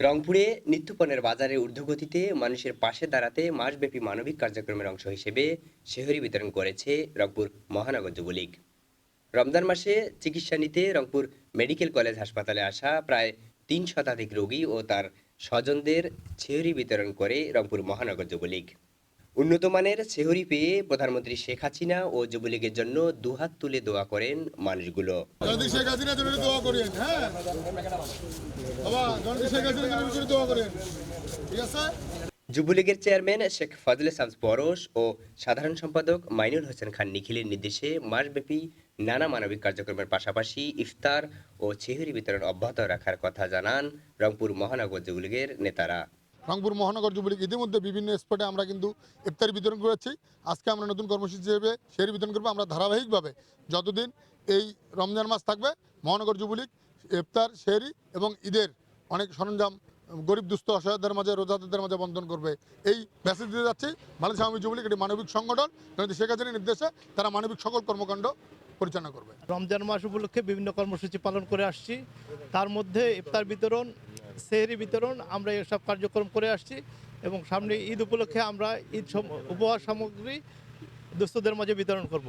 রংপুরে নিত্যপণের বাজারে ঊর্ধ্বগতিতে মানুষের পাশে দাঁড়াতে মাসব্যাপী মানবিক কার্যক্রমের অংশ হিসেবে শেহরি বিতরণ করেছে রংপুর মহানগর যুবলীগ। রমজান মাসে চিকিৎসা নিতে রংপুর মেডিকেল কলেজ হাসপাতালে আসা প্রায় তিন শতাধিক রোগী ও তার স্বজনদের ছেহরি বিতরণ করে রংপুর মহানগর যুবলীগ। উন্নত মানের ছেহরি পেয়ে প্রধানমন্ত্রী শেখ হাসিনা ও যুবলীগের জন্য দুহাত তুলে দোয়া করেন মানুষগুলো। শেখ হাসিনার দোয়া করেন হ্যাঁ? শেখ হাসিনার দোয়া করেন। ঠিক আছে? যুবলীগের চেয়ারম্যান শেখ ফজলে সামস পরশ ও সাধারণ সম্পাদক মাইনুল হোসেন খান নিখিলের নির্দেশে মাসব্যাপী নানা মানবিক কার্যক্রমের পাশাপাশি ইফতার ও ছেহরি বিতরণ অব্যাহত রাখার কথা জানান রংপুর মহানগর যুবলীগের নেতারা। রংপুর মহানগর যুবলীগ ইতিমধ্যে বিভিন্ন স্পটে আমরা কিন্তু ইফতারি বিতরণ করেছি। আজকে আমরা নতুন কর্মসূচি হিসেবে শেয়ার বিতরণ করব। আমরা ধারাবাহিকভাবে যতদিন এই রমজান মাস থাকবে, মহানগর যুবলীগ ইফতার শেরি এবং ঈদের অনেক সরঞ্জাম গরিব, দুস্থ, অসহায়দের মাঝে, রোজাদারদের মাঝে বন্টন করবে। এই মেসেজ দিতে যাচ্ছি, বাংলাদেশ আওয়ামী যুবলীগ একটি মানবিক সংগঠন। জনতি শেখ হাসিনার নির্দেশে তারা মানবিক সকল কর্মকাণ্ড পরিচালনা করবে। রমজান মাস উপলক্ষে বিভিন্ন কর্মসূচি পালন করে আসছি। তার মধ্যে ইফতার বিতরণ সেহরি বিতরণ, আমরা এসব কার্যক্রম করে আসছি এবং সামনে ঈদ উপলক্ষে আমরা ঈদ উপহার সামগ্রী দুস্থদের মাঝে বিতরণ করব।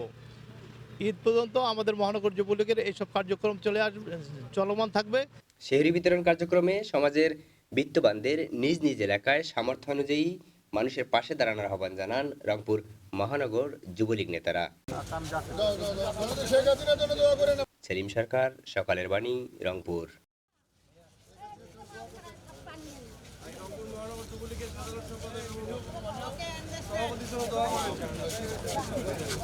ঈদ পর্যন্ত আমাদের মহানগর যুবলীগের এইসব কার্যক্রম চলে আসবে চলমান থাকবে। শেহরি বিতরণ কার্যক্রমে সমাজের বিত্তবানদের নিজ নিজ এলাকায় সামর্থ্য অনুযায়ী মানুষের পাশে দাঁড়ানোর আহ্বান জানান রংপুর মহানগর যুবলীগ নেতারা। জনতি শেখ হাসিনার জন্য দোয়া সাধারণ সম্পাদক সরকার সকালের বাণী রংপুর